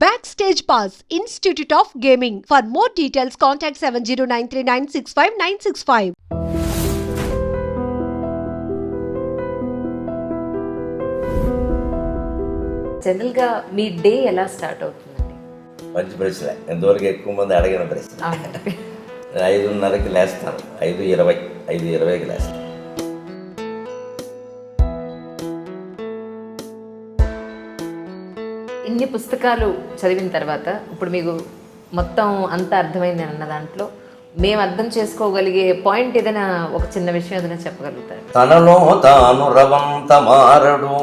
Backstage Pass, Institute of Gaming. For more details, contact 7093965965965. జనరల్గా మీ day ఎలా start అవుతుందండి మంచి ప్రశ్న ఎంతవరకు ఎక్కువ మంది అడిగిన ప్రశ్న. ఐదున్నరకి లేస్తాను ఐదు ఇరవై ఐదు ఇరవైకి లేస్తాను ఇన్ని పుస్తకాలు చదివిన తర్వాత ఇప్పుడు మీకు మొత్తం అంత అర్థమైంది అన్న దాంట్లో మేము అర్థం చేసుకోగలిగే పాయింట్ ఏదైనా ఒక చిన్న విషయం ఏదైనా చెప్పగలుగుతారు? తనలో తాను రవంత మారడు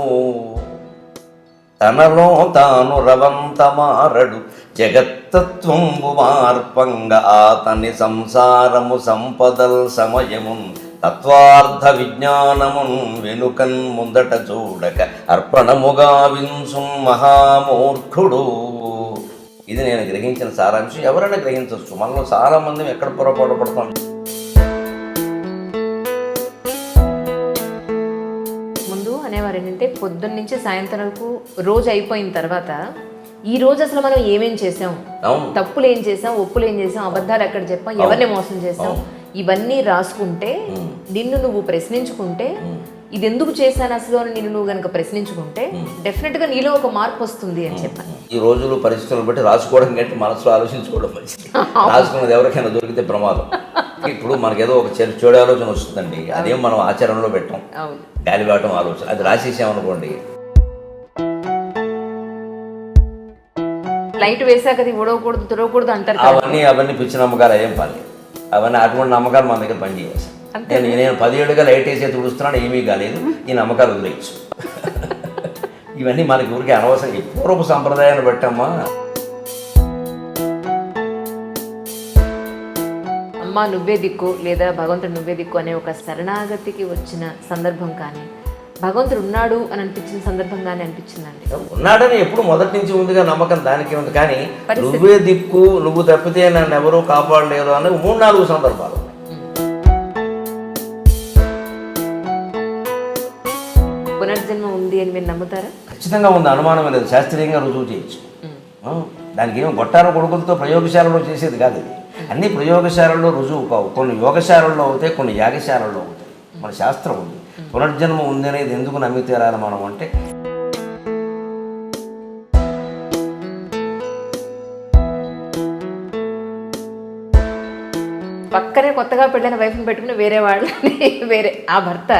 తనలో తాను రవంత మారడు జగత్తత్వంబు మార్పంగా అతని సంసారము సంపదల్ సమయమున్ తత్వార్థ విజ్ఞానమున్ వెనుకన్ ముందట చూడక అర్పణముగా వింసు మహామూర్ఖుడు. ఇది నేను గ్రహించిన సారాంశం. ఎవరైనా గ్రహించవచ్చు. మనలో చాలా మంది ఎక్కడ పొరపాటు పడతాం. ముందు అనేవారు ఏంటంటే పొద్దున్న నుంచి సాయంత్రం వరకు రోజు అయిపోయిన తర్వాత ఈ రోజు అసలు మనం ఏమేం చేసాం? తప్పులు ఏం చేసాం? ఒప్పులు ఏం చేసాం? అబద్ధాలు ఎక్కడ చెప్పాం? ఎవరిని మోసం చేసాం? ఇవన్నీ రాసుకుంటే నిన్ను నువ్వు ప్రశ్నించుకుంటే ఇది ఎందుకు చేశాను అసలు అని నిన్ను నువ్వు కనుక ప్రశ్నించుకుంటే డెఫినెట్గా నీలో ఒక మార్పు వస్తుంది అని చెప్పాను ఈ రోజులు పరిస్థితులను బట్టి రాసుకోవడం కంటే మనసులో ఆలోచించుకోవడం మంచిది. రాసుకున్నది ఎవరికైనా దొరికితే ప్రమాదం. ఇప్పుడు మనకేదో ఒక చెడు చెడు ఆలోచన వస్తుందండి. అదేం మనం ఆచరణలో పెట్టాం. గాలిబాటం ఆలోచన. అది రాసేసామనుకోండి. లైట్ వేసాక అది ఉడవకూడదు తుడవకూడదు అంటారు అవన్నీ అవన్నీ పిచ్చి నమ్మకాలు ఏం పని అవన్నీ అటువంటి నమ్మకాలు మన దగ్గర పనిచేయాలి నేను నేను పదిహేడుగా లైట్ వేసే తుడుస్తున్నాను ఏమీ కాలేదు. ఈ నమ్మకాలు వదిలేయచ్చు. ఇవన్నీ మనకి ఊరికే అనవసరం. పూర్వపు సంప్రదాయాన్ని బట్టమ్మా. అమ్మ నువ్వే దిక్కు లేదా భగవంతుడు నువ్వే దిక్కు అనే ఒక శరణాగతికి వచ్చిన సందర్భం కానీ భగవంతుడు ఉన్నాడు అని అనిపించిన సందర్భం కానీ అనిపించిందండి ఉన్నాడని ఎప్పుడు మొదటి నుంచి ఉందిగా నమ్మకం దానికి ఉంది. కానీ నువ్వే దిక్కు నువ్వు తప్పితే నన్ను ఎవరూ కాపాడలేరు అని మూడు నాలుగు సందర్భాలు. పునర్జన్మ ఉంది అని మీరు నమ్ముతారా? ఖచ్చితంగా ఉంది. అనుమానం లేదు. శాస్త్రీయంగా రుజువు చేయొచ్చు. దానికి ఏమో గొట్టార కొడుకులతో ప్రయోగశాలలో చేసేది కాదు ఇది. అన్ని ప్రయోగశాలలో రుజువు కావు. కొన్ని యోగశాలల్లో అవుతాయి కొన్ని యాగశాలల్లో అవుతాయి. మన శాస్త్రం ఉంది. పునర్జన్మ ఉంది అనేది ఎందుకు నమ్మి తీరాలి మనం అంటే? పక్కనే కొత్తగా పెళ్ళైన వైఫ్ని పెట్టుకుని వేరే వాళ్ళని వేరే ఆ భర్త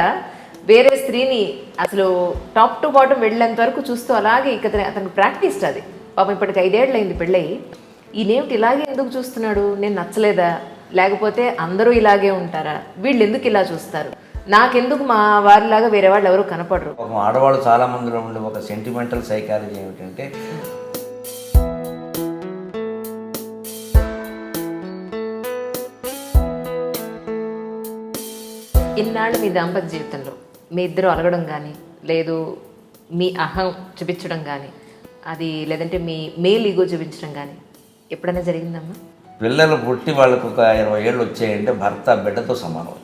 వేరే స్త్రీని అసలు టాప్ టు బాటం వెళ్ళేంత వరకు చూస్తూ అలాగే ఇక అతనికి ప్రాక్టీస్ అది. పాపం ఇప్పటికి ఐదేళ్ళు అయింది పెళ్ళయి ఈయనేమిటి ఇలాగే ఎందుకు చూస్తున్నాడు? నేను నచ్చలేదా? లేకపోతే అందరూ ఇలాగే ఉంటారా? వీళ్ళు ఎందుకు ఇలా చూస్తారు? నాకెందుకు మా వారిలాగా వేరే వాళ్ళు ఎవరు కనపడరు. ఒక ఆడవాళ్ళు చాలా మందిలో ఉండే ఒక సెంటిమెంటల్ సైకాలజీ ఏమిటంటే ఇన్నాళ్ళు మీ దాంపత్య జీవితంలో మీ ఇద్దరు అలగడం కానీ లేదు మీ అహం చూపించడం కానీ అది లేదంటే మీ మేల్ ఈగో చూపించడం కానీ ఎప్పుడైనా జరిగిందమ్మా? పిల్లలు పుట్టి వాళ్ళకు ఒక ఇరవై ఏళ్ళు వచ్చాయంటే భర్త బిడ్డతో సమానం.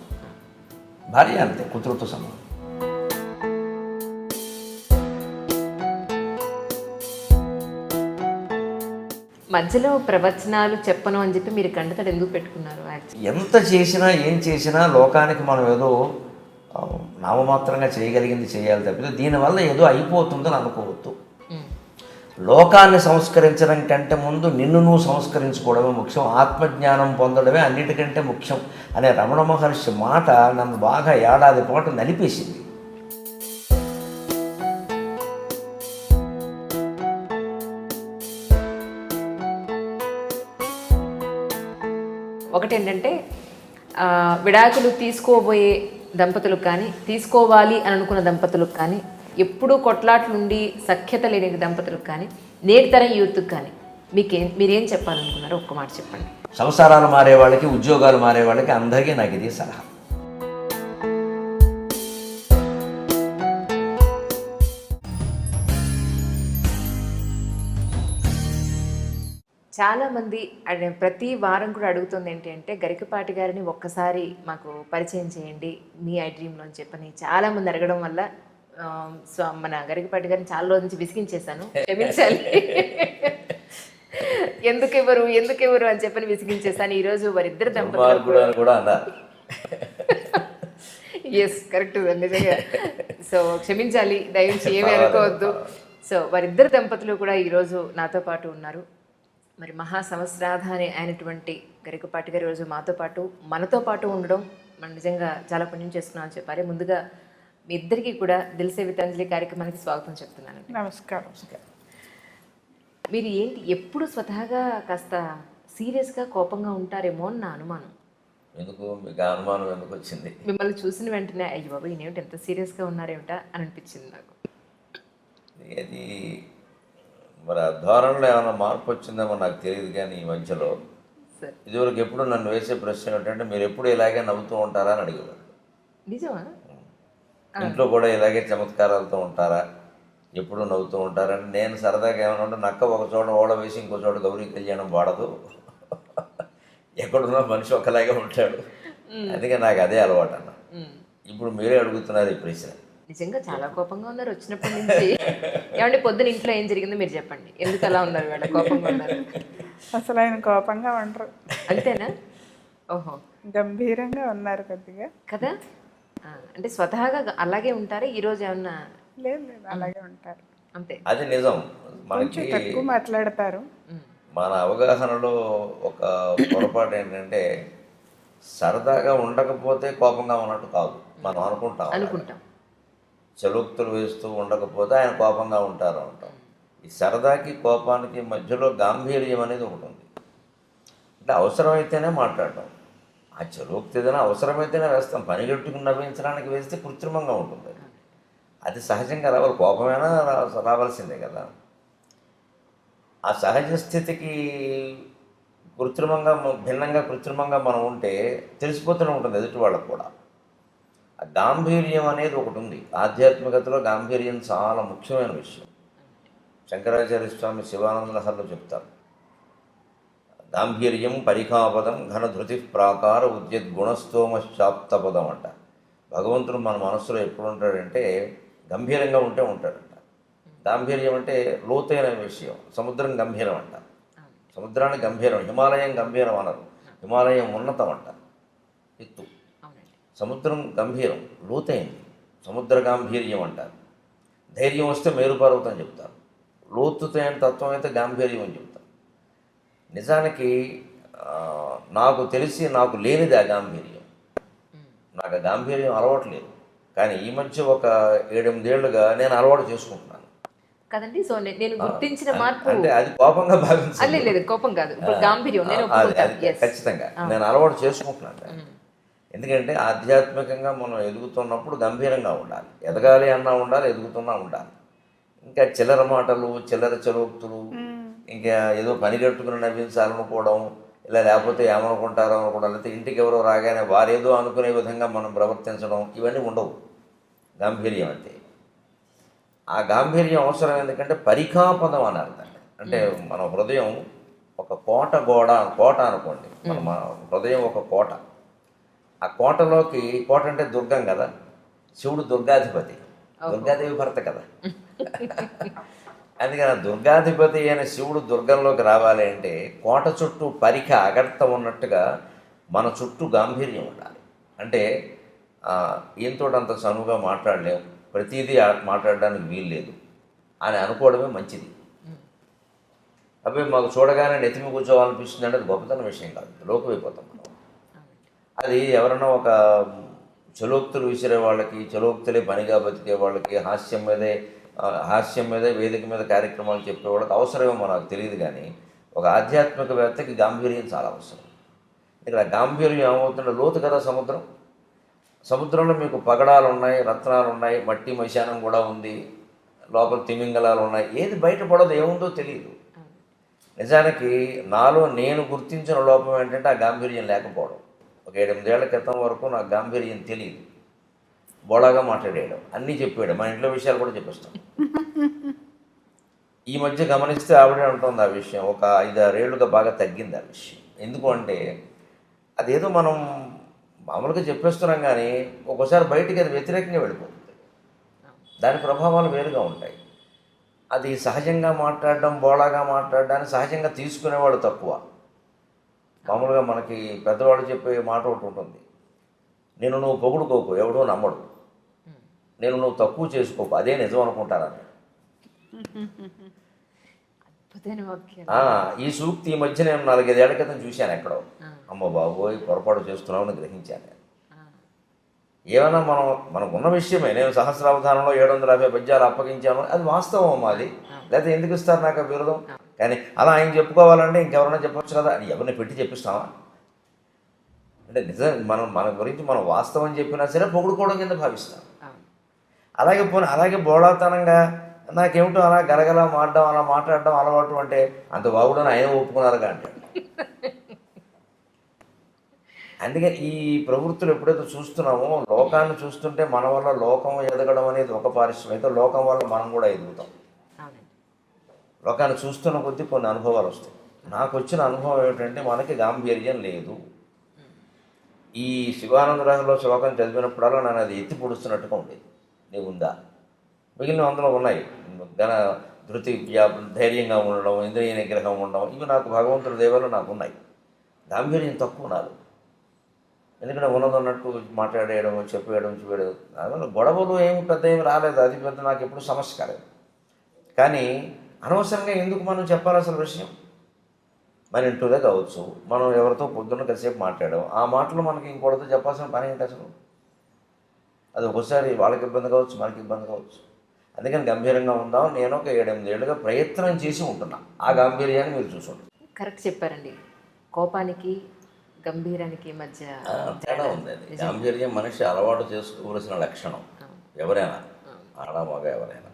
భార్య అంతే కూతురుతో సమానం మధ్యలో ప్రవచనాలు చెప్పను అని చెప్పి మీరు కంటతడు ఎందుకు పెట్టుకున్నారు ఎంత చేసినా ఏం చేసినా లోకానికి మనం ఏదో నామమాత్రంగా చేయగలిగింది చేయాలి తప్పితే దీనివల్ల ఏదో అయిపోతుందని అనుకోవద్దు. లోకాన్ని సంస్కరించడం కంటే ముందు నిన్ను నువ్వు సంస్కరించుకోవడమే ముఖ్యం. ఆత్మజ్ఞానం పొందడమే అన్నిటికంటే ముఖ్యం అనే రమణ మహర్షి మాట నన్ను బాగా ఏడాది పాటు నలిపేసింది. ఒకటి ఏంటంటే విడాకులు తీసుకోబోయే దంపతులకు కానీ తీసుకోవాలి అని అనుకున్న దంపతులకు కానీ ఎప్పుడూ కొట్లాట్లుండి సఖ్యత లేని దంపతులకు కానీ నేటి తరం యూత్కి కానీ మీకేం మీరేం చెప్పాలనుకున్నారో ఒక్క మాట చెప్పండి. సంసారాలు మారే వాళ్ళకి ఉద్యోగాలు మారే వాళ్ళకి అందరికీ నాకు ఇది సలహా. చాలా మంది అడ- ప్రతి వారం కూడా అడుగుతుంది ఏంటి అంటే గరికపాటి గారిని ఒక్కసారి మాకు పరిచయం చేయండి మీ ఐ డ్రీమ్లో అని చెప్పని చాలా మంది అడగడం వల్ల సో మన గరికపాటి గారిని చాలా రోజుల నుంచి విసిగించేశాను. క్షమించాలి. ఎందుకు ఇవ్వరు ఎందుకు ఇవ్వరు అని చెప్పని విసిగించేసాను ఈ రోజు వారిద్దరు దంపతులు కూడా అన్నారు ఎస్ కరెక్ట్ నిజంగా. సో క్షమించాలి దయించి ఏమీ అనుకోవద్దు. సో వారిద్దరు దంపతులు కూడా ఈరోజు నాతో పాటు ఉన్నారు. మరి మహా సంవత్సరాధాని అయినటువంటి గరికపాటి గారు ఈరోజు మాతో పాటు మనతో పాటు ఉండడం మనం నిజంగా చాలా పుణ్యం చేసుకున్నాం అని చెప్పాలి. ముందుగా మీ ఇద్దరికి కూడా దిల్సే వితాంజలి కార్యక్రమానికి స్వాగతం చెప్తున్నాను. నమస్కారం. మీరు ఏంటి ఎప్పుడు స్వతహాగా కాస్త సీరియస్గా కోపంగా ఉంటారేమో అని నా అనుమానం. ఎందుకు? మీకు ఆ అనుమానం ఎందుకు వచ్చింది? మిమ్మల్ని చూసిన వెంటనే అయ్యి బాబు ఈయనేమిటి ఎంత సీరియస్గా ఉన్నారేమిటా? అని అనిపించింది నాకు. ఇది మరి ఆ ధోరణిలో ఏమైనా మార్పు వచ్చిందేమో నాకు తెలియదు కానీ ఈ మధ్యలో. సరే. ఇదివరకు ఎప్పుడు నన్ను వేసే ప్రశ్న ఏంటంటే మీరు ఎప్పుడు ఇలాగే నవ్వుతూ ఉంటారా? అని అడిగేవారు. నిజమా? ఇంట్లో కూడా ఇలాగే చమత్కారాలతో ఉంటారా? ఎప్పుడు నవ్వుతూ ఉంటారని నేను సరదాగా ఏమన్నా ఉంటే నక్క ఒక చోట ఓడ వేసి ఇంకో చోట గౌరీ కళ్యాణం వాడదు. ఎక్కడున్నా మనిషి ఒకలాగే ఉంటాడు. అందుకే నాకు అదే అలవాటు అన్న. ఇప్పుడు మీరే అడుగుతున్నారు ఈ ప్రశ్న. నిజంగా చాలా కోపంగా ఉన్నారు వచ్చినప్పటి నుంచి. ఏమంటే పొద్దున ఇంట్లో ఏం జరిగిందో మీరు చెప్పండి. ఎందుకు అలా ఉన్నారు వీళ్ళ కోపంగా ఉన్నారు? అసలు ఆయన కోపంగా ఉండరు. అంతేనా? ఓహో. గంభీరంగా ఉన్నారు కొద్దిగా. కదా? అంటే స్వతహాగా అలాగే ఉంటారా? ఈరోజు ఏమన్నా లేదు లేదు అలాగే ఉంటారు. అంతే. అది నిజం. మనకి కొంచెం తక్కువ మాట్లాడతారు. మన అవగాహనలో ఒక పొరపాటు ఏంటంటే సరదాగా ఉండకపోతే కోపంగా ఉన్నట్టు కాదు. మనం అనుకుంటాం అనుకుంటాం. చలోక్తులు వేస్తూ ఉండకపోతే ఆయన కోపంగా ఉంటారు అంటాం. ఈ సరదాకి కోపానికి మధ్యలో గాంభీర్యం అనేది ఒకటి ఉంది. అంటే అవసరమైతేనే మాట్లాడటం ఆ చలోక్తి ఏదైనా అవసరమైతేనే వేస్తాం. పని కట్టుకుని నవ్వించడానికి వేస్తే కృత్రిమంగా ఉంటుంది. అది సహజంగా రావాలి. కోపమైనా రావాల్సిందే కదా. ఆ సహజ స్థితికి కృత్రిమంగా భిన్నంగా కృత్రిమంగా మనం ఉంటే తెలిసిపోతూనే ఉంటుంది ఎదుటి వాళ్ళకు కూడా. ఆ గాంభీర్యం అనేది ఒకటి ఉంది. ఆధ్యాత్మికతలో గాంభీర్యం చాలా ముఖ్యమైన విషయం. శంకరాచార్య స్వామి శివానంద లహర్లో చెప్తారు. గాంభీర్యం పరిఖాపదం ఘనధృతి ప్రాకార ఉద్యద్గుణస్తోమశ్చాప్తపదం అంట భగవంతుడు మన మనస్సులో ఎప్పుడు ఉంటాడంటే గంభీరంగా ఉంటే ఉంటాడంట. గాంభీర్యం అంటే లోతైన విషయం సముద్రం గంభీరం అంట సముద్రాన్ని గంభీరం హిమాలయం గంభీరం అనరు. హిమాలయం ఉన్నతం అంట ఎత్తు సముద్రం గంభీరం లోతైంది. సముద్ర గాంభీర్యం అంటారు ధైర్యం వస్తే మేరుపర్వతం చెప్తారు. లోతుతైన తత్వం అయితే గాంభీర్యం అని చెప్తారు. నిజానికి నాకు తెలిసి నాకు లేనిది ఆ గాంభీర్యం నాకు ఆ గాంభీర్యం అలవాట్లేదు. కానీ ఈ మధ్య ఒక ఏడెనిమిదేళ్ళుగా నేను అలవాటు చేసుకుంటున్నాను. కదండి? సో నేను గుర్తించిన మార్పు అంటే అది కోపంగా భావించాలి లేదు కోపం కాదు. ఇప్పుడు గాంభీర్యం నేను. ఖచ్చితంగా. నేను అలవాటు చేసుకుంటున్నాను. ఎందుకంటే ఆధ్యాత్మికంగా మనం ఎదుగుతున్నప్పుడు గంభీరంగా ఉండాలి. ఎదగాలి అన్నా ఉండాలి ఎదుగుతున్నా ఉండాలి. ఇంకా చిల్లర మాటలు చిల్లర చలోక్తులు ఇంకా ఏదో పని కట్టుకుని నవ్వించాలనుకోవడం ఇలా లేకపోతే ఏమనుకుంటారో అనుకోవడం లేకపోతే ఇంటికి ఎవరో రాగానే వారేదో అనుకునే విధంగా మనం ప్రవర్తించడం ఇవన్నీ ఉండవు. గాంభీర్యం అంటే. ఆ గాంభీర్యం అవసరం ఎందుకంటే పరిఖాపదం అన్నారు దాన్ని. అంటే మన హృదయం ఒక కోట గోడ కోట అనుకోండి. మన హృదయం ఒక కోట. ఆ కోటలోకి కోట అంటే దుర్గం కదా. శివుడు దుర్గాధిపతి. దుర్గాదేవి భర్త కదా. అందుకని దుర్గాధిపతి అయిన శివుడు దుర్గంలోకి రావాలి అంటే కోట చుట్టూ పరిఖ అగర్త ఉన్నట్టుగా మన చుట్టూ గాంభీర్యం ఉండాలి. అంటే ఆ, అంత చనువుగా మాట్లాడలేము ప్రతిదీ మాట్లాడడానికి వీలు లేదు అని అనుకోవడమే మంచిది. అవి మాకు చూడగానే నెత్తిమి కూర్చోవాలనిపిస్తుంది అంటే అది గొప్పతన విషయం కాదు. లోకమైపోతాం మనం. అది ఎవరైనా ఒక చలోక్తులు విసిరే వాళ్ళకి చలోక్తులే పనిగా బతికే వాళ్ళకి హాస్యం మీదే హాస్యం మీద వేదిక మీద కార్యక్రమాలు చెప్పే వాళ్ళకి అవసరమేమో నాకు తెలియదు కానీ ఒక ఆధ్యాత్మికవేత్తకి గాంభీర్యం చాలా అవసరం. ఇక్కడ గాంభీర్యం ఏమవుతుంటే లోతు కదా సముద్రం. సముద్రంలో మీకు పగడాలు ఉన్నాయి రత్నాలు ఉన్నాయి మట్టి మశానం కూడా ఉంది లోపల తిమింగలాలు ఉన్నాయి. ఏది బయటపడదు ఏముందో తెలియదు. నిజానికి నాలో నేను గుర్తించిన లోపం ఏంటంటే ఆ గాంభీర్యం లేకపోవడం. ఒక ఏడెనిమిదేళ్ళ క్రితం వరకు నాకు గాంభీర్యం తెలియదు. బోళాగా మాట్లాడేయడం. అన్నీ చెప్పాడు మా ఇంట్లో విషయాలు కూడా చెప్పేస్తాం. ఈ మధ్య గమనిస్తే ఆవిడే ఉంటుంది ఆ విషయం. ఒక ఐదారేళ్ళుగా బాగా తగ్గింది ఆ విషయం. ఎందుకు అంటే అదేదో మనం మామూలుగా చెప్పేస్తున్నాం కానీ ఒక్కోసారి బయటికి అది వ్యతిరేకంగా వెళ్ళిపోతుంది. దాని ప్రభావాలు వేరుగా ఉంటాయి. అది సహజంగా మాట్లాడడం బోళాగా మాట్లాడడాన్ని సహజంగా తీసుకునేవాళ్ళు తక్కువ. మామూలుగా మనకి పెద్దవాళ్ళు చెప్పే మాట ఒకటి ఉంటుంది. నేను నువ్వు పొగుడుకోకు ఎవడో నమ్మడు. నేను నువ్వు తక్కువ చేసుకోకు. అదే నిజం ఆ, ఈ సూక్తి ఈ మధ్య నేను నాలుగైదేళ్ళ క్రితం చూశాను ఎక్కడో. అమ్మ బాబోయ్ పొరపాటు చేస్తున్నామని గ్రహించాను నేను. ఏమైనా మనం మనకు ఉన్న విషయమే. నేను సహస్రావధానంలో ఏడు వందల యాభై పద్యాలు అప్పగించాను. అది వాస్తవం మాది? లేకపోతే ఎందుకు ఇస్తారు నాకు బిరుదం? కానీ అలా ఆయన చెప్పుకోవాలంటే ఇంకెవరైనా చెప్పొచ్చు కదా? అని ఎవరిని పెట్టి చెప్పిస్తామా అంటే నిజం మనం మన గురించి మనం వాస్తవం చెప్పినా సరే పొగుడుకోవడం కింద భావిస్తాం. అలాగే పోనీ అలాగే బోళాతనంగా నాకేమిటో అలా గలగలా మాడడం అలా మాట్లాడడం అలవాటు అంటే అంత బాగుడని ఆయన ఒప్పుకున్నారుగా అంటాడు అందుకే ఈ ప్రవృత్తులు ఎప్పుడైతే చూస్తున్నామో లోకాన్ని చూస్తుంటే మన వల్ల లోకం ఎదగడం అనేది ఒక పారిశ్రమ. అయితే లోకం వల్ల మనం కూడా ఎదుగుతాం. లోకాన్ని చూస్తున్న కొద్దీ కొన్ని అనుభవాలు వస్తాయి. నాకు వచ్చిన అనుభవం ఏమిటంటే మనకి గాంభీర్యం లేదు. ఈ శివానందరాజులో శ్లోకం చదివినప్పుడల్లా నన్ను అది ఎత్తి పొడుస్తున్నట్టుగా ఉండేది. నీవు ఉందా మిగిలిన అందులో ఉన్నాయి. ఘన ధృతి ధైర్యంగా ఉండడం ఇంద్రియ నిగ్రహం ఉండడం ఇవి నాకు భగవంతుడి దేవాలు నాకు ఉన్నాయి. గాంభీర్యం తక్కువ నాకు ఎందుకంటే ఉన్నదన్నట్టు మాట్లాడేయడం చెప్పేయడం చూడడం దానివల్ల గొడవలు ఏమి పెద్ద ఏమి రాలేదు. అది పెద్ద నాకు ఎప్పుడు సమస్య కాలేదు కానీ అనవసరంగా ఎందుకు మనం చెప్పాల్సిన విషయం? మన ఇంట్లోదే కావచ్చు మనం ఎవరితో పొద్దున్న కాసేపు మాట్లాడాం ఆ మాటలు మనకి ఇంకోటితో చెప్పాల్సిన పని ఏంటి అసలు? అది ఒకసారి వాళ్ళకి ఇబ్బంది కావచ్చు మనకి ఇబ్బంది కావచ్చు. అందుకని గంభీరంగా ఉందాం. నేను ఒక ఏడెనిమిది ఏళ్ళుగా ప్రయత్నం చేసి ఉంటున్నా. ఆ గాంభీర్యాన్ని మీరు చూసుకోండి. కరెక్ట్ చెప్పారండి. కోపానికి గంభీరానికి మధ్య తేడా ఉంది అది. గాంభీర్యం మనిషి అలవాటు చేసుకోవలసిన లక్షణం. ఎవరైనా. ఆడ మగ ఎవరైనా.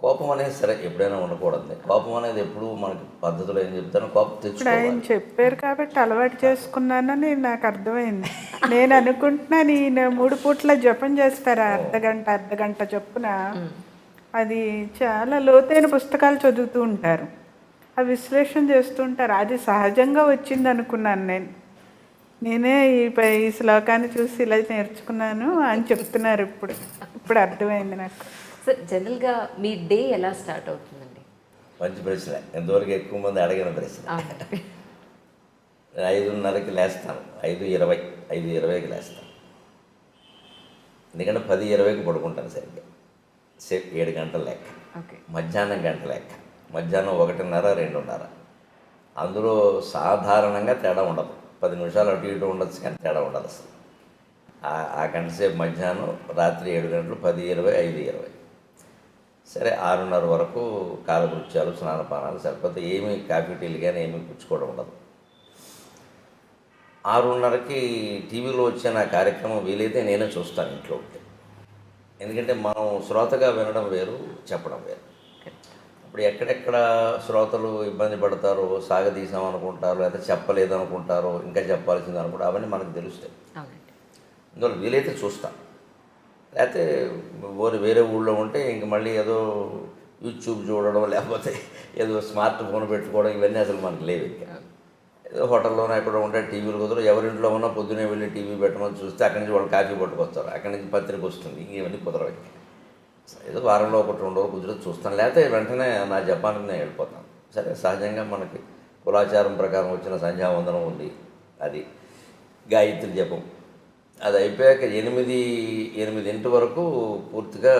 కోపం అనేది సరే ఎప్పుడైనా ఉండకూడదు. కోపం అనేది ఎప్పుడు మనకి పద్ధతిలో ఏం చెప్తానో కోపం ఇప్పుడు తెచ్చుకోవాలి. ఆయన చెప్పారు కాబట్టి అలవాటు చేసుకున్నానని నాకు అర్థమైంది. నేను అనుకుంటున్నాను ఈయన మూడు పూట్ల జపం చేస్తారు? అర్ధ గంట అర్ధ గంట చొప్పున అది చాలా లోతైన పుస్తకాలు చదువుతూ ఉంటారు. ఆ విశ్లేషణ చేస్తూ ఉంటారు. అది సహజంగా వచ్చింది అనుకున్నాను నేను. నేనే ఈ ప- ఈ శ్లోకాన్ని చూసి ఇలా నేర్చుకున్నాను అని చెప్తున్నారు ఇప్పుడు. ఇప్పుడు అర్థమైంది నాకు. సార్ జనరల్గా మీ డే ఎలా స్టార్ట్ అవుతుందండి? మంచి ప్రశ్న. ఎంతవరకు ఎక్కువ మంది అడిగిన ప్రశ్న. నేను ఐదున్నరకి లేస్తాను. ఐదు ఇరవై ఐదు ఇరవైకి లేస్తాను. ఎందుకంటే పది ఇరవైకి పడుకుంటాను సరిగ్గా. సేపు ఏడు గంటల లెక్క. ఓకే. మధ్యాహ్నం గంట లెక్క. మధ్యాహ్నం ఒకటిన్నర రెండున్నర. అందులో సాధారణంగా తేడా ఉండదు. పది నిమిషాలు అటు ఇటు ఉండొచ్చు కానీ తేడా ఉండదు అసలు. ఆ- ఆ గంట సేపు మధ్యాహ్నం రాత్రి ఏడు గంటలు పది ఇరవై ఐదు ఇరవై. సరే ఆరున్నర వరకు కాలకృత్యాలు స్నానపానాలు సరిపోతే ఏమీ కాఫీ టీలు కానీ ఏమీ పుచ్చుకోవడం ఉండదు. ఆరున్నరకి టీవీలో వచ్చే నా కార్యక్రమం వీలైతే నేనే చూస్తాను ఇంట్లో ఉంటే. ఎందుకంటే మనం శ్రోతగా వినడం వేరు చెప్పడం వేరు. ఇప్పుడు ఎక్కడెక్కడ శ్రోతలు ఇబ్బంది పడతారో సాగదీసాం అనుకుంటారు లేదా చెప్పలేదు అనుకుంటారో ఇంకా చెప్పాల్సింది అనుకుంటారు అవన్నీ మనకు తెలుస్తాయి. అందువల్ల వీలైతే చూస్తాం లేకపోతే ఊరు వేరే ఊళ్ళో ఉంటే ఇంక మళ్ళీ ఏదో యూట్యూబ్ చూడడం లేకపోతే ఏదో స్మార్ట్ ఫోన్ పెట్టుకోవడం ఇవన్నీ అసలు మనకు లేవు ఇంకా. ఏదో హోటల్లోనే ఎక్కడ ఉంటే టీవీలు కుదరదు ఎవరింట్లో ఉన్నా పొద్దునే వెళ్ళి టీవీ పెట్టమని చూస్తే అక్కడి నుంచి వాళ్ళు కాఫీ పట్టుకొస్తారు. అక్కడి నుంచి పత్రిక వస్తుంది. ఇంక ఇవన్నీ కుదరవు ఏదో వారంలో ఒకటి రెండు రోజులు కుదిరి చూస్తాను. లేకపోతే వెంటనే నా జపాన్కి నేను వెళ్ళిపోతాను. సరే సహజంగా మనకి కులాచారం ప్రకారం వచ్చిన సంధ్యావందనం ఉంది. అది గాయత్రి జపం. అది అయిపోయాక ఎనిమిది ఎనిమిదింటి వరకు పూర్తిగా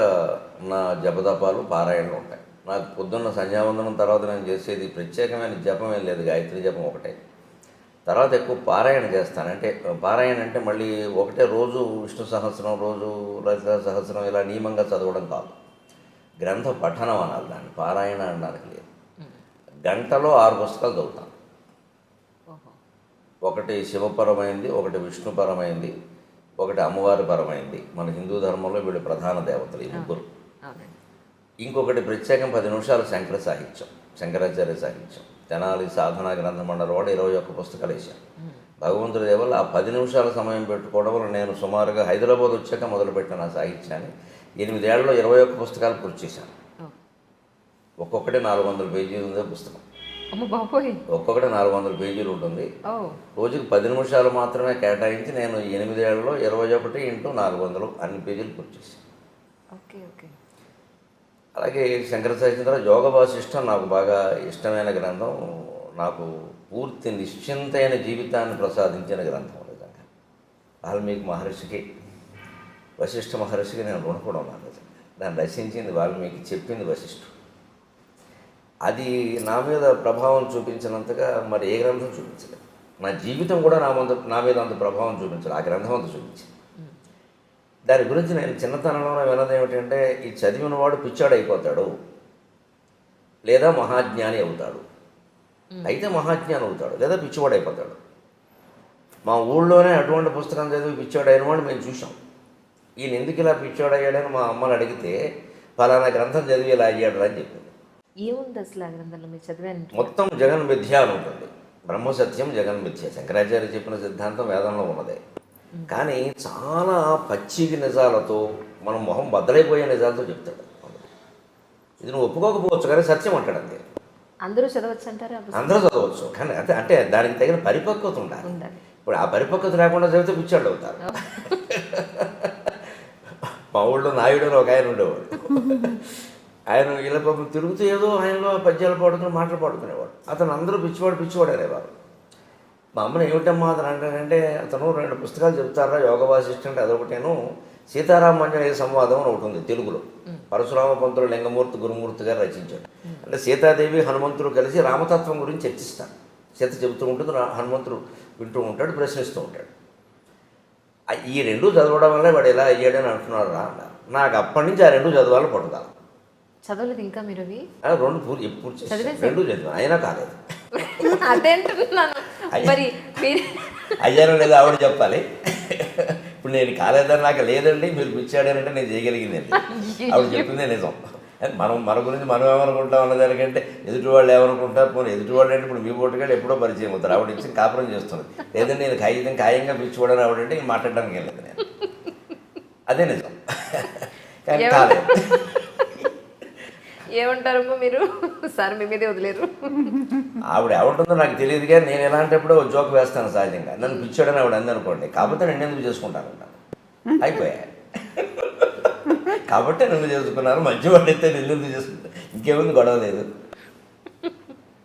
నా జపదపాలు పారాయణలు ఉంటాయి. నాకు పొద్దున్న సంధ్యావందనం తర్వాత నేను చేసేది ప్రత్యేకమైన జపం ఏం లేదు గాయత్రి జపం ఒకటే. తర్వాత ఎక్కువ పారాయణ చేస్తాను. అంటే పారాయణ అంటే మళ్ళీ ఒకటే రోజు విష్ణు సహస్రం రోజు లలిత సహస్రం ఇలా నియమంగా చదవడం కాదు. గ్రంథ పఠనం అనాలి దాన్ని పారాయణ అనడానికి లేదు. గంటలో ఆరు పుస్తకాలు చదువుతాను. ఒకటి శివపరమైంది ఒకటి విష్ణుపరమైంది ఒకటి అమ్మవారి పరమైంది మన హిందూ ధర్మంలో వీళ్ళు ప్రధాన దేవతలు ఈ ముగ్గురు. ఇంకొకటి ప్రత్యేకం పది నిమిషాలు శంకర సాహిత్యం శంకరాచార్య సాహిత్యం. తెనాలి సాధనా గ్రంథ మండలి వాడు ఇరవై ఒక్క పుస్తకాలు వేశాను భగవంతుడి దేవల్ల ఆ పది నిమిషాల సమయం పెట్టుకోవడం వల్ల నేను సుమారుగా హైదరాబాద్ వచ్చాక మొదలుపెట్టిన నా సాహిత్యాన్ని. ఎనిమిదేళ్ళలో ఇరవై ఒక్క పుస్తకాలు పూర్తి చేశాను. ఒక్కొక్కటి నాలుగు వందల పేజీలు ఉందే పుస్తకం. ఒక్కొక్కటి నాలుగు వందల పేజీలు ఉంటుంది. రోజుకి పది నిమిషాలు మాత్రమే కేటాయించి నేను ఎనిమిదేళ్ళలో ఇరవై ఒకటి ఇంటూ నాలుగు వందలు అన్ని పేజీలు పూర్తి చేశాను. Okay okay. అలాగే శంకర సత్యేంద్ర యోగ వాసిష్టం నాకు బాగా ఇష్టమైన గ్రంథం. నాకు పూర్తి నిశ్చింతైన జీవితాన్ని ప్రసాదించిన గ్రంథం నిజంగా వాల్మీకి మహర్షికి వశిష్ఠ మహర్షికి నేను రుణపడి ఉన్నాను. నిజంగా దాన్ని రచించింది వాల్మీకి చెప్పింది వశిష్ఠుడు. అది నా మీద ప్రభావం చూపించినంతగా మరి ఏ గ్రంథం చూపించలేదు. నా జీవితం కూడా నా మీద నా మీద అంత ప్రభావం చూపించలేదు. ఆ గ్రంథం అంత చూపించింది. దాని గురించి నేను చిన్నతనంలో విన్నది ఏమిటంటే ఈ చదివిన వాడు పిచ్చాడు అయిపోతాడు లేదా మహాజ్ఞాని అవుతాడు. అయితే మహాజ్ఞాని అవుతాడు. లేదా పిచ్చివాడు అయిపోతాడు మా ఊళ్ళోనే అటువంటి పుస్తకం చదివి పిచ్చాడు అయిన వాడు మేము చూసాం ఈయన ఎందుకు ఇలా పిచ్చాడు అయ్యాడని మా అమ్మని అడిగితే ఫలానా గ్రంథం చదివి ఇలా అయ్యాడు అని చెప్పింది. ఏముంది అసలు ఆ గ్రంథంలో? మీరు చదివాను మొత్తం జగన్ మిథ్య అని ఉంటుంది. బ్రహ్మ సత్యం జగన్ మిథ్య. శంకరాచార్య చెప్పిన సిద్ధాంతం వేదంలో ఉన్నదే. కానీ చాలా పచ్చికి నిజాలతో మనం మొహం బద్దలైపోయే నిజాలతో చెప్తాడు. ఇది నువ్వు ఒప్పుకోకపోవచ్చు కానీ సత్యం అంటాడు అంతే. అందరూ చదవచ్చు అంటారా? అందరూ చదవచ్చు. కానీ అంటే అంటే దానికి తగిన పరిపక్వత ఉండాలి. ఉండాలి. ఇప్పుడు ఆ పరిపక్వత లేకుండా చదివితే పిచ్చాడు అవుతారు. మా ఊళ్ళో నాయుడు అని ఒక ఆయన ఉండేవాడు. ఆయన ఇలా పాపం తిరుగుతూ ఏదో ఆయనలో పద్యాలు పాడుకుని మాటలు పాడుకునేవాడు. అతను అందరూ పిచ్చివాడు పిచ్చివాడు అనేవారు. మా అమ్మని ఏమిటమ్మా అతను అంటాడంటే అతను రెండు పుస్తకాలు చెప్తారా యోగ వాసిష్టంటే అదొకటేను సీతారామాంజనేయ సంవాదం అని ఒకటి ఉంది తెలుగులో. పరశురామ పంతులు లింగమూర్తి గురుమూర్తి గారు రచించాడు. అంటే సీతాదేవి హనుమంతుడు కలిసి రామతత్వం గురించి చర్చిస్తారు. సీత చెబుతూ ఉంటుంది హనుమంతుడు వింటూ ఉంటాడు ప్రశ్నిస్తూ ఉంటాడు. ఈ రెండు చదవడం వల్ల వాడు ఎలా అయ్యాడని అంటున్నాడు రా నాకు అప్పటి నుంచి ఆ రెండు చదవాలి పట్టుదల. చదవలేదు ఇంకా మీరు అవి? రెండు పూర్తి ఎప్పుడు? రెండు చదివాను. అయినా కాలేదు. అదేంటున్నాను. మరి మీరు అయ్యానో లేదా ఆవిడ చెప్పాలి. ఇప్పుడు నేను కాలేదని నాకు లేదండి. మీరు పిచ్చాడనంటే నేను చేయగలిగిందండి. ఆవిడ చెప్పిందే నిజం. మనం మన గురించి మనం ఏమనుకుంటాం అన్నదానికంటే ఎదుటి వాళ్ళు ఏమనుకుంటారు? పోనీ ఎదుటి వాళ్ళు అంటే ఇప్పుడు మీ పోటుగాడు ఎప్పుడో పరిచయం అవుతారు. ఆవిడ ఇచ్చి కాపురం చేస్తుంది. లేదంటే నేను ఖాయితం ఖాయంగా పిచ్చివాడని ఆవిడంటే మాట్లాడడానికి వెళ్ళదు నేను. అదే నిజం. కానీ కాలేదు. ఏమంటారమ్మా మీరు? సార్ మీ మీదే వదిలేరు. ఆవిడ ఏమంటుందో నాకు తెలియదు కానీ నేను ఎలాంటప్పుడు జోక్ వేస్తాను సహజంగా. నన్ను పిచ్చాడని ఆవిడ అంది అనుకోండి కాకపోతే నేను ఎందుకు చేసుకుంటాను. అయిపోయా. కాబట్టి నన్ను చేసుకున్నాను మంచివాడు అయితే నేను ఎందుకు చేసుకుంటాను ఇంకేముంది గొడవ లేదు.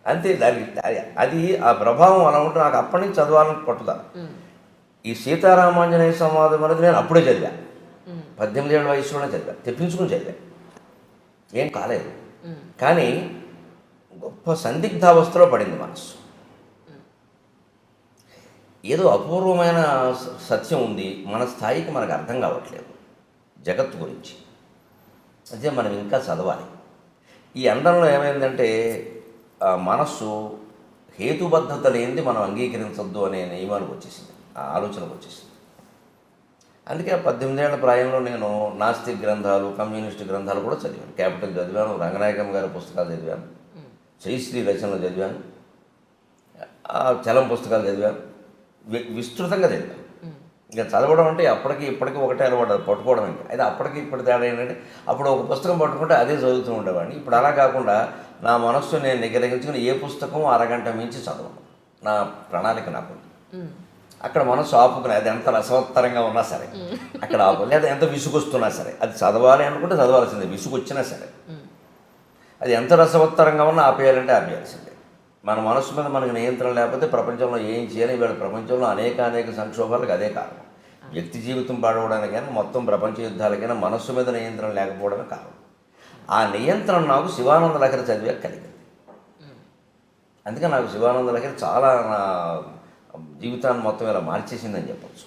అంతే దానికి అది- అది ఆ ప్రభావం అలా ఉంటే నాకు అప్పటి నుంచి చదవాలని పట్టుదల ఈ సీతారామాంజనేయ సంవాదం అనేది నేను అప్పుడే చదివా. పద్దెనిమిది ఏళ్ళ వయసులోనే చదివా. తెప్పించుకుని చదివా. ఏం కాలేదు. కానీ గొప్ప సందిగ్ధావస్థలో పడింది మనస్సు. ఏదో అపూర్వమైన సత్యం ఉంది. మన స్థాయికి మనకు అర్థం కావట్లేదు. జగత్తు గురించి. అదే మనం ఇంకా చదవాలి. ఈ అండంలో ఏమైందంటే మనస్సు హేతుబద్ధత లేనిది మనం అంగీకరించొద్దు అనే నియమానికి వచ్చేసింది. ఆ ఆలోచనకు వచ్చేసింది. అందుకే పద్దెనిమిదేళ్ళ ప్రాయంలో నేను నాస్తిక్ గ్రంథాలు కమ్యూనిస్ట్ గ్రంథాలు కూడా చదివాను. క్యాపిటల్ చదివాను రంగనాయకం గారి పుస్తకాలు చదివాను శ్రీశ్రీ రచనలు చదివాను ఆ చలం పుస్తకాలు చదివాను. విస్తృతంగా చదివాను. ఇంకా చదవడం అంటే అప్పటికి ఇప్పటికి ఒకటే అలవాటు పట్టుకోవడం ఇంకా అయితే అప్పటికి ఇప్పటి తేడా ఏంటంటే అప్పుడు ఒక పుస్తకం పట్టుకుంటే అదే చదువుతూ ఉండేవాడిని. ఇప్పుడు అలా కాకుండా నా మనస్సు నేను నిగ్రహించుకుని ఏ పుస్తకం అరగంట మించి చదవను. నా ప్రణాళిక నాకు అక్కడ మనసు ఆపుకుని అది ఎంత రసవత్తరంగా ఉన్నా సరే అక్కడ ఆపు లేదా ఎంత విసుగొస్తున్నా సరే అది చదవాలి అనుకుంటే చదవాల్సిందే విసుగు వచ్చినా సరే అది ఎంత రసవత్తరంగా ఉన్నా ఆపేయాలంటే ఆపేయాల్సిందే. మన మనసు మీద మనకు నియంత్రణ లేకపోతే ప్రపంచంలో ఏం చేయాలి వీళ్ళ ప్రపంచంలో అనేక అనేక సంక్షోభాలకు అదే కారణం. వ్యక్తి జీవితం పాడవడానికైనా మొత్తం ప్రపంచ యుద్ధాలకైనా మనస్సు మీద నియంత్రణ లేకపోవడమే కారణం. ఆ నియంత్రణ నాకు శివానంద లహరి చదివే కలిగింది. అందుకే నాకు శివానంద లహరి చాలా నా జీవితాన్ని మొత్తం ఇలా మార్చేసిందని చెప్పచ్చు.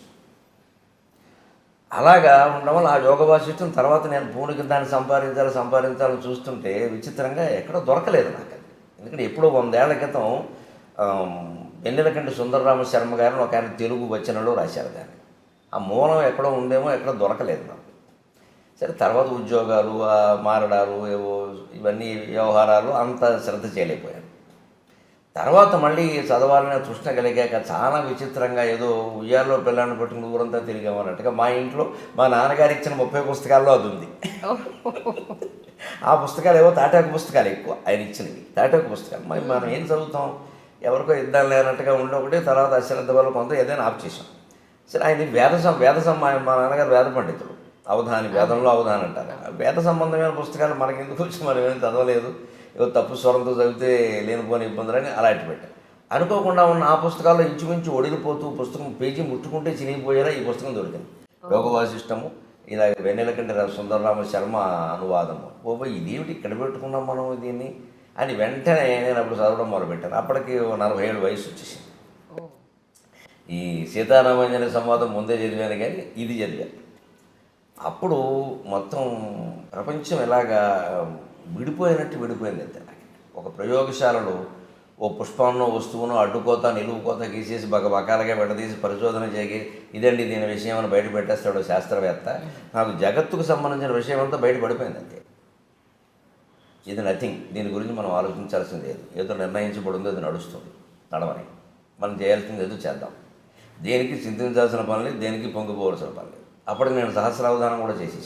అలాగా ఉండడం వల్ల ఆ యోగ వాసిష్టం తర్వాత నేను పూనికి దాన్ని సంపాదించాలి సంపాదించాలని చూస్తుంటే విచిత్రంగా ఎక్కడో దొరకలేదు నాకు అది. ఎందుకంటే ఎప్పుడో వందేళ్ళ క్రితం వెన్నెలకంటి సుందరరామ శర్మ గారిని ఒక ఆయన తెలుగు వచనంలో రాశారు దాన్ని. ఆ మూలం ఎక్కడో ఉందేమో ఎక్కడో దొరకలేదు నాకు. సరే తర్వాత ఉద్యోగాలు మారడాలు ఏవో ఇవన్నీ వ్యవహారాలు అంత శ్రద్ధ చేయలేకపోయాను. తర్వాత మళ్ళీ చదవాలనే తృష్ణ కలిగాక చాలా విచిత్రంగా ఏదో ఉయ్యాల్లో పిల్లాన్ని పట్టుకుని ఊరంతా తిరిగామన్నట్టుగా మా ఇంట్లో మా నాన్నగారు ఇచ్చిన ముప్పై పుస్తకాల్లో అది ఉంది. ఆ పుస్తకాలు ఏవో తాటాకు పుస్తకాలు ఎక్కువ ఆయన ఇచ్చినవి. తాటాకు పుస్తకాలు. మరి మనం ఏం చదువుతాం? ఎవరికో ఇద్దాం లేనట్టుగా ఉండి ఒకటి తర్వాత అశ్రద్ధ వల్ల కొంత ఏదైనా ఆఫ్ చేసాం సరే ఆయన వేద సం వేద మా నాన్నగారు వేద పండితుడు అవధాని వేదంలో అవధాని అంటారు. వేద సంబంధమైన పుస్తకాలు మనకి ఎందుకు వచ్చి మనం ఏం చదవలేదు? ఏదో తప్పు స్వరంతో చదివితే లేనిపోని ఇబ్బందులని అలాంటి పెట్టాం అనుకోకుండా ఉన్న ఆ పుస్తకాల్లో ఇంచుమించు ఒడిలిపోతూ పుస్తకం పేజీ ముట్టుకుంటే చినిగిపోయేలా ఈ పుస్తకం దొరికింది. యోగ వాసిష్టము ఇలా వెన్నెలకంటి రా- సుందరరామ శర్మ అనువాదము. ఓ ఇదేమిటి ఇక్కడ పెట్టుకున్నాం మనం దీన్ని? అని వెంటనే నేను అప్పుడు చదవడం మొదలుపెట్టాను. అప్పటికి నలభై ఏడు వయసు వచ్చేసింది. ఈ సీతారామాంజన సంవాదం ముందే చదివాను కానీ ఇది చదివాను. అప్పుడు మొత్తం ప్రపంచం ఎలాగా విడిపోయినట్టు విడిపోయింది అంతే. నాకు ఒక ప్రయోగశాలలో ఓ పుష్పంలో వస్తువును అడ్డుకోత నిలువుకోత గీసేసి బక బకాలుగా విడదీసి పరిశోధన చేయి ఇదండి దీని విషయం అని బయట పెట్టేస్తాడు శాస్త్రవేత్త. నాకు జగత్తుకు సంబంధించిన విషయం అంతా బయట పడిపోయింది అంతే. ఇది నథింగ్ దీని గురించి మనం ఆలోచించాల్సింది లేదు ఏదో నిర్ణయించబడిందో అది నడుస్తుంది. నడవని. మనం చేయాల్సింది ఏదో చేద్దాం. దేనికి చింతించాల్సిన పని లేదు దేనికి పొంగిపోవాల్సిన పని లేదు. అప్పటికి నేను సహస్రావధానం కూడా చేసేసి